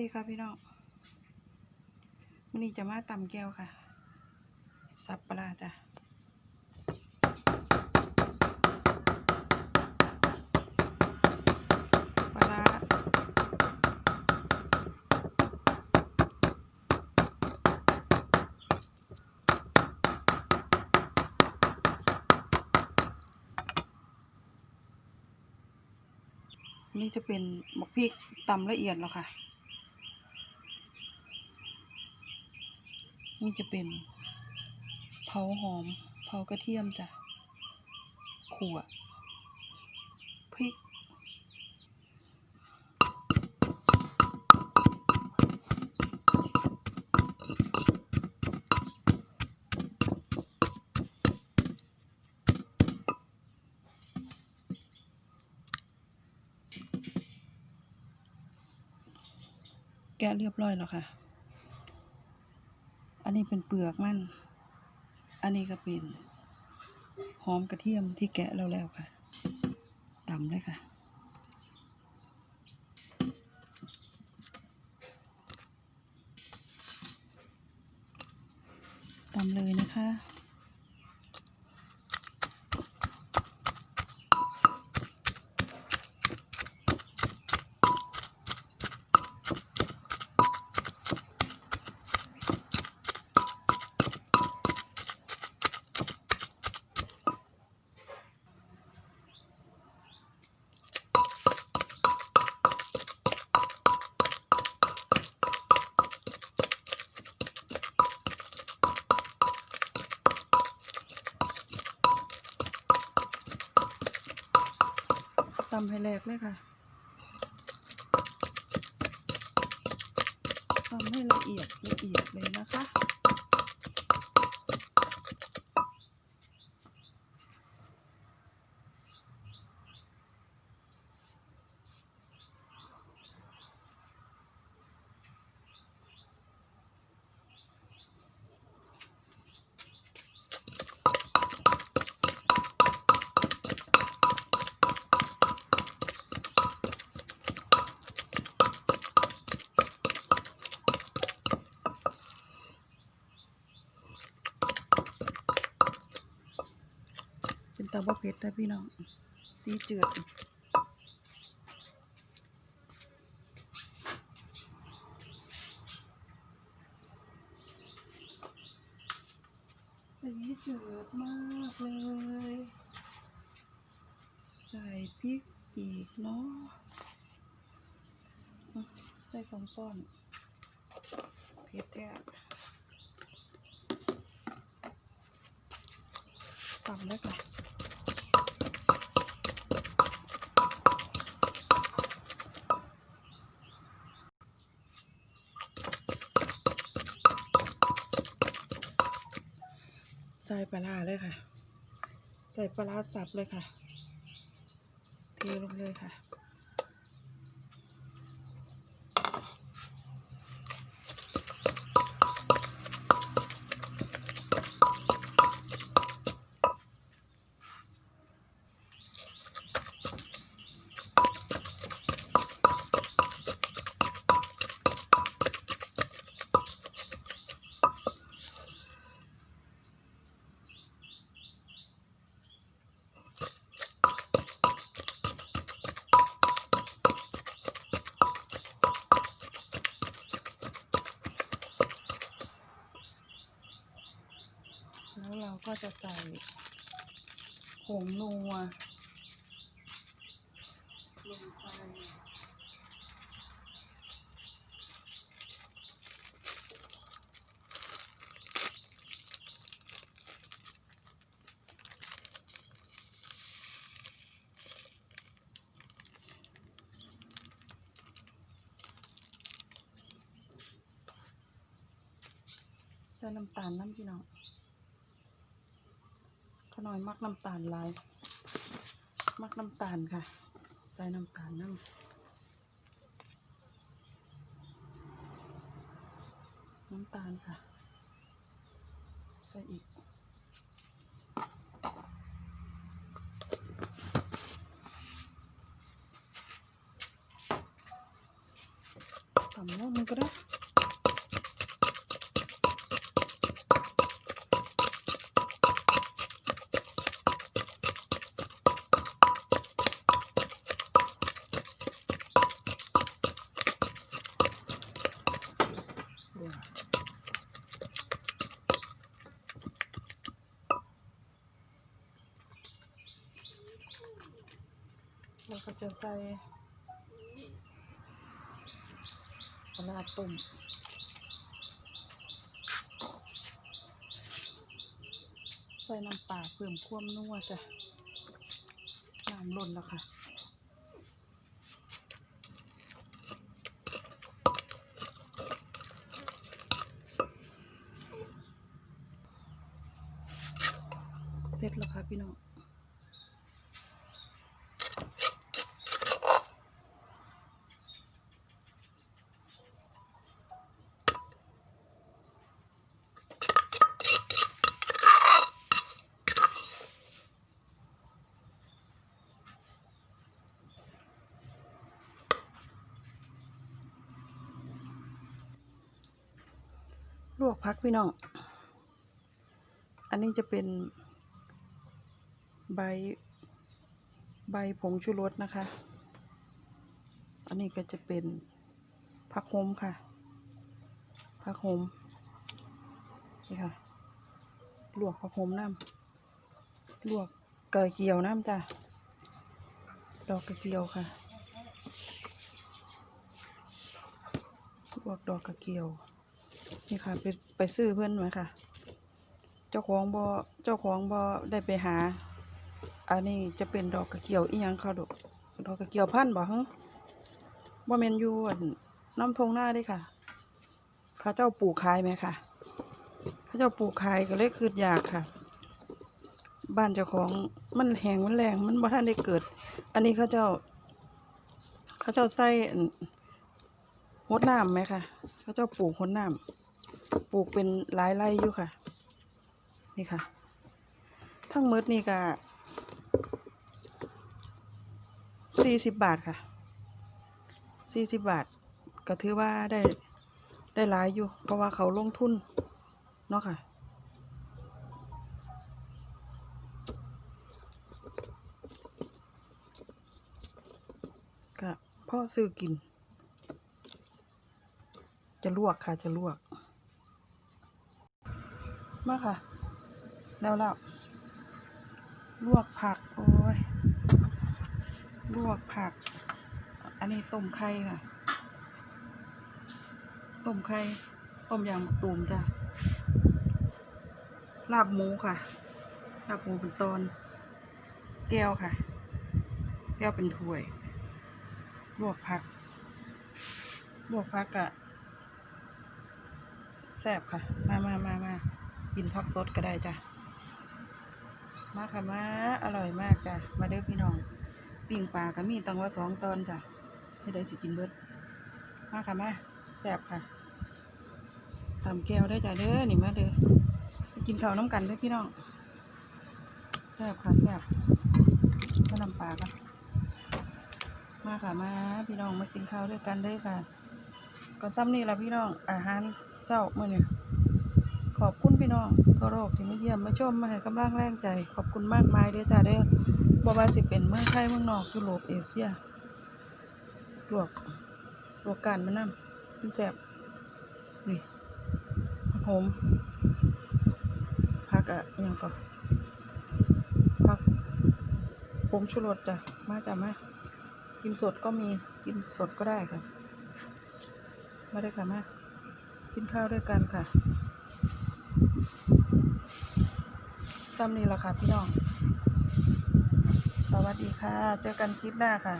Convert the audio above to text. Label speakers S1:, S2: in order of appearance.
S1: ดีค่ะพี่น้องวันนี้จะมาตำแก้วค่ะ สับปลาจ้ะปลานนี่จะเป็นหมกพริกตำละเอียดแล้วค่ะ นี่จะเป็นเผาหอมเผากระเทียมจ้ะขั่วพริก แกะเรียบร้อยแล้วค่ะ นนี้เป็นเปลือกมัน อันนี้ก็เป็นหอมกระเทียมที่แกะแล้วแล้วค่ะตำเลยค่ะ ตำเลยนะคะำให้แหลกเลยค่ะทำให้ละเอียดละเอียดเลยนะคะ เป็นตาบ่เผ็ดนะพี่น้องสีเจือดสีเจือดมากเลยใส่พริกอีกเนาะอะใส่สองซ่อนเผ็ดแท้ตำเลยค่ะ ใส่ปลาร้าเลยค่ะ ใส่ปลาร้าสับเลยค่ะ เทลงเลยค่ะ ก็จะใส่ผงนัวลงไปใส่น้ำตาลน้ำพี่น้อง หน้อยมักน้ำตาลลาย มักน้ำตาลค่ะ ใส่น้ำตาลน้ำน้ำตาลค่ะ ใส่อีก ตำ ลองมันก็ได้ เราก็ จะใส่ปลาร้าต้มใส่น้ำปลาเพิ่มความนัวจ้ะน้ำล้นแล้วค่ะเสร็จแล้วค่ะพี่น้อง ลวกพักพี่น้อง อันนี้จะเป็นใบใบผงชูรสนะคะ อันนี้ก็จะเป็นผักโฮมค่ะผักโฮมนี่ค่ะ ลวกผักโฮมน้ำลวกกระเกียวน้ำจ้ะ ดอกกระเจียวค่ะ ลวกดอกกระเกียว นี่ค่ะไปไปซื้อเพื่อนมาค่ะ เจ้าของบอเจ้าของบอได้ไปหา อันนี้จะเป็นดอกกระเกียวอีหยังเขาดอกดอกกระเกียวพันบ่ฮะบ่แม่นอยู่อั่นน้ำทงหน้าเด้ค่ะเขาเจ้าปลูกขายไหมค่ะเขาเจ้าปลูกขายก็เลยคืดอยากค่ะ บ้านเจ้าของมันแห้งมันแรงมันบ่ทันได้เกิด อันนี้เขาเจ้าเขาเจ้าใส่หดน้ำไหมค่ะเขาเจ้าปลูกหดน้ำ ปลูกเป็นหลายไร่อยู่ค่ะ นี่ค่ะ ทั้งหมดนี่ก็สี่สิบบาทค่ะสี่สิบบาท ก็ถือว่าได้ได้หลายอยู่ เพราะว่าเขาลงทุน เนาะค่ะก็พ่อซื้อกิน จะลวกค่ะจะลวก มาค่ะ แล้วแล้วลวกผัก โอ้ย ลวกผัก อันนี้ต้มไข่ค่ะ ต้มไข่ ต้มยางมะตูมจ้ะ ลาบหมูค่ะ ลาบหมูเป็นตอน แก้วค่ะ แก้วเป็นถ้วย ลวกผัก ลวกผักกะแซ่บค่ะ มามามามา กินผักสดก็ได้จ้ะมาค่ะมาอร่อยมากจ้ะมาเด้อพี่น้องปิ้งปลาก็มีตังว่าสองตอนจ้ะให้ได้สิกินเบิดมาค่ะมาแซ่บค่ะตำแก้วได้จ้ะเด้อนี่มาเด้อกินข้าวน้ำกันเด้อพี่น้องแซ่บค่ะแซ่บก็น้ำปลากันมาค่ะมาพี่น้องมากินข้าวด้วยกันเด้ค่ะก็ซ้ำนี่ละพี่น้องอาหารเศร้าเมื่อนี้ขอบคุณ พี่น้องทั่วโลกที่มาเยี่ยมมาชมมาให้กำลังแรงใจ ขอบคุณมากมายเด้อจ้าเด้อบ่ว่าสิเป็นเมืองไทยเมืองนอกยุโรปเอเชียลวกลวกกันมันนำเป็นแซ่บนี่ผักโมผักอะอหยังก็ผักผงชูรสจ้ะมาจ้ะมากินสดก็มีกินสดก็ได้ค่ะมาเลยค่ะมากินข้าวด้วยกันค่ะ ซ้ำนี่ละค่ะพี่น้อง สวัสดีค่ะ เจอกันคลิปหน้าค่ะ